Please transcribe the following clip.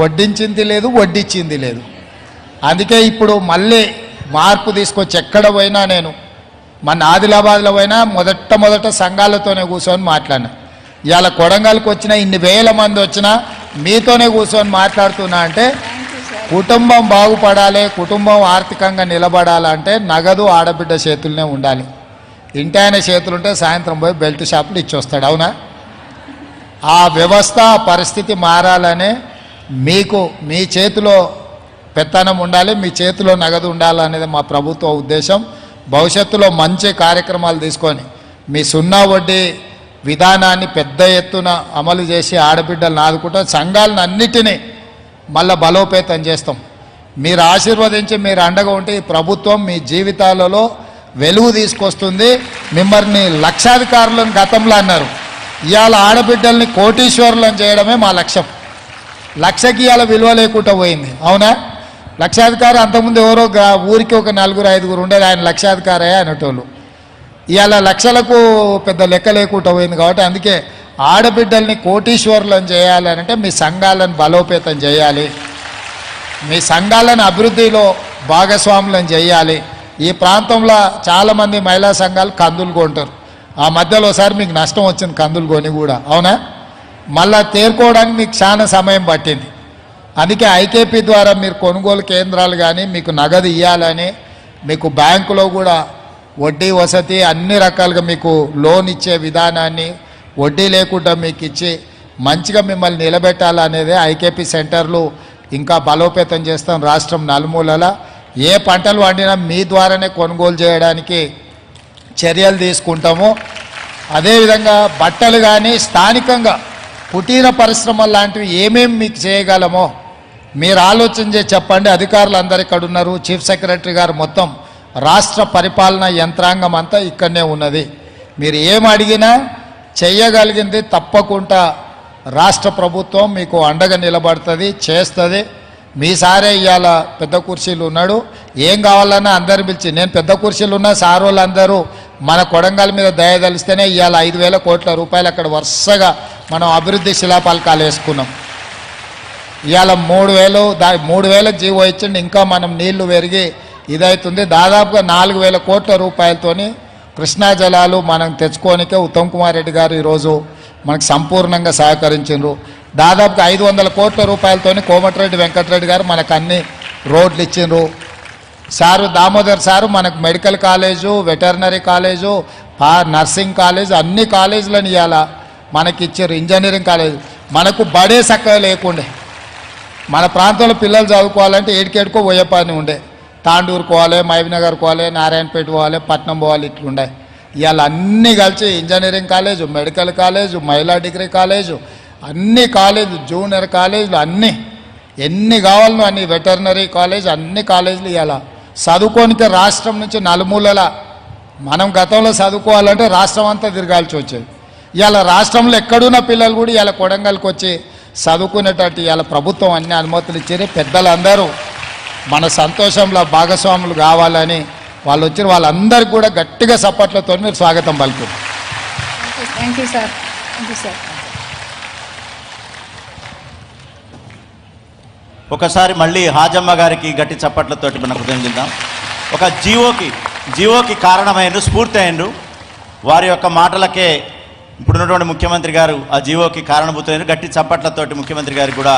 వడ్డించింది లేదు వడ్డించింది లేదు. అందుకే ఇప్పుడు మళ్ళీ మార్పు తీసుకొచ్చి ఎక్కడ పోయినా నేను మన ఆదిలాబాద్లో పోయినా మొదట మొదట సంఘాలతోనే కూర్చొని మాట్లాడినా. ఇవాళ కొడంగల్కి వచ్చిన ఇన్ని వేల మంది వచ్చినా మీతోనే కూర్చొని మాట్లాడుతున్నా అంటే కుటుంబం బాగుపడాలి కుటుంబం ఆర్థికంగా నిలబడాలంటే నగదు ఆడబిడ్డ చేతులనే ఉండాలి. ఇంటి ఆయన చేతులుంటే సాయంత్రం పోయి బెల్ట్ షాపులు ఇచ్చొస్తాడు అవునా? ఆ వ్యవస్థ పరిస్థితి మారాలనే మీకు మీ చేతిలో పెత్తనం ఉండాలి మీ చేతిలో నగదు ఉండాలనేది మా ప్రభుత్వ ఉద్దేశం. భవిష్యత్తులో మంచి కార్యక్రమాలు తీసుకొని మీ సున్నా వడ్డీ విధానాన్ని పెద్ద ఎత్తున అమలు చేసి ఆడబిడ్డలను ఆదుకుంటాం సంఘాలను అన్నిటినీ మళ్ళా బలోపేతం చేస్తాం. మీరు ఆశీర్వదించి మీరు అండగా ఉంటే ఈ ప్రభుత్వం మీ జీవితాలలో వెలుగు తీసుకొస్తుంది. మిమ్మల్ని లక్షాధికారులను గతంలో అన్నారు. ఇవాళ ఆడబిడ్డల్ని కోటీశ్వరులను చేయడమే మా లక్ష్యం. లక్షకి ఇవాళ విలువ లేకుండా పోయింది. అవునా? లక్షాధికారి అంతకుముందు ఎవరో ఊరికి ఒక నలుగురు ఐదుగురు ఉండేది. ఆయన లక్షాధికారే అనేటోళ్ళు. ఇవాళ లక్షలకు పెద్ద లెక్క లేకుండా పోయింది కాబట్టి అందుకే ఆడబిడ్డల్ని కోటీశ్వరులను చేయాలి అంటే మీ సంఘాలను బలోపేతం చేయాలి. మీ సంఘాలను అభివృద్ధిలో భాగస్వాములను చేయాలి. ఈ ప్రాంతంలో చాలామంది మహిళా సంఘాలు కందులు కొంటారు. ఆ మధ్యలో ఒకసారి మీకు నష్టం వచ్చింది కందులు కొని కూడా. అవునా? మళ్ళా తేరుకోవడానికి మీకు చాలా సమయం పట్టింది. అందుకే ఐకేపీ ద్వారా మీరు కొనుగోలు కేంద్రాలు కానీ మీకు నగదు ఇవ్వాలని మీకు బ్యాంకులో కూడా వడ్డీ వసతి అన్ని రకాలుగా మీకు లోన్ ఇచ్చే విధానాన్ని వడ్డీ లేకుండా మీకు ఇచ్చి మంచిగా మిమ్మల్ని నిలబెట్టాలనేది ఐకేపీ సెంటర్లు ఇంకా బలోపేతం చేస్తాం రాష్ట్రం నలుమూలల. ఏ పంటలు వండినా మీ ద్వారానే కొనుగోలు చేయడానికి చర్యలు తీసుకుంటాము. అదేవిధంగా బట్టలు కానీ స్థానికంగా కుటీర పరిశ్రమ లాంటివి ఏమేమి మీకు చేయగలమో మీరు ఆలోచన చేసి చెప్పండి. అధికారులు అందరు ఇక్కడ ఉన్నారు. చీఫ్ సెక్రటరీ గారు మొత్తం రాష్ట్ర పరిపాలన యంత్రాంగం అంతా ఇక్కడనే ఉన్నది. మీరు ఏం అడిగినా చెయ్యగలిగింది తప్పకుండా రాష్ట్ర ప్రభుత్వం మీకు అండగా నిలబడుతుంది చేస్తుంది. మీ సారే ఇవాళ పెద్ద కుర్చీలు ఉన్నాడు. ఏం కావాలన్నా అందరు పిలిచి నేను పెద్ద కుర్చీలు ఉన్నా సారోళ్ళందరూ వాళ్ళందరూ మన కొడంగల్ మీద దయదలిస్తేనే ఇవాళ ఐదు వేల కోట్ల రూపాయలు అక్కడ వరుసగా మనం అభివృద్ధి శిలాపలకాలు వేసుకున్నాం ఇవాళ మూడు వేలు దా మూడు వేల జీవో ఇచ్చిండి. ఇంకా మనం నీళ్ళు పెరిగి ఇదవుతుంది దాదాపుగా నాలుగు వేల కోట్ల రూపాయలతోని కృష్ణా జలాలు మనం తెచ్చుకోనికే ఉత్తమ్ కుమార్ రెడ్డి గారు ఈరోజు మనకు సంపూర్ణంగా సహకరించారు దాదాపుగా ఐదు వందల కోట్ల రూపాయలతోని కోమటిరెడ్డి వెంకటరెడ్డి గారు మనకు అన్ని రోడ్లు ఇచ్చిండ్రు. సారు దామోదర్ సారు మనకు మెడికల్ కాలేజు వెటర్నరీ కాలేజు పా నర్సింగ్ కాలేజ్ అన్ని కాలేజీలను ఇవ్వాల మనకి ఇచ్చారు ఇంజనీరింగ్ కాలేజ్. మనకు బడే చక్కగా లేకుండే. మన ప్రాంతంలో పిల్లలు చదువుకోవాలంటే ఏడికేడుకో పోయే పని ఉండే. తాండూరు పోవాలి మహబీనగర్ పోవాలి నారాయణపేట పోవాలి పట్నం పోవాలి ఇట్లుండే. ఇవాళ అన్నీ కలిసి ఇంజనీరింగ్ కాలేజు మెడికల్ కాలేజు మహిళా డిగ్రీ కాలేజు అన్ని కాలేజు జూనియర్ కాలేజీలు అన్నీ. ఎన్ని కావాలనో అన్ని వెటర్నరీ కాలేజ్ అన్ని కాలేజీలు ఇవాళ చదువుకోనికే రాష్ట్రం నుంచి నలుమూలల మనం గతంలో చదువుకోవాలంటే రాష్ట్రం అంతా తిరగాల్సి వచ్చేది. ఇవాళ రాష్ట్రంలో ఎక్కడున్న పిల్లలు కూడా ఇవాళ కొడంగల్కి వచ్చి చదువుకునేటట్టు ఇవాళ ప్రభుత్వం అన్ని అనుమతులు ఇచ్చారు పెద్దలందరూ మన సంతోషంలో భాగస్వాములు కావాలని వాళ్ళు వచ్చిన వాళ్ళందరికీ కూడా గట్టిగా సపోర్ట్లతో మీరు స్వాగతం పలుకు thank you sir thank you sir ఒకసారి మళ్ళీ హాజమ్మ గారికి గట్టి చప్పట్లతోటి మనం కృతజ్ఞిద్దాం ఒక జీవోకి జీవోకి కారణమైన స్ఫూర్తి అయ్యిండ్రు వారి యొక్క మాటలకే ఇప్పుడున్నటువంటి ముఖ్యమంత్రి గారు ఆ జీవోకి కారణభూతమైన గట్టి చప్పట్లతోటి ముఖ్యమంత్రి గారికి కూడా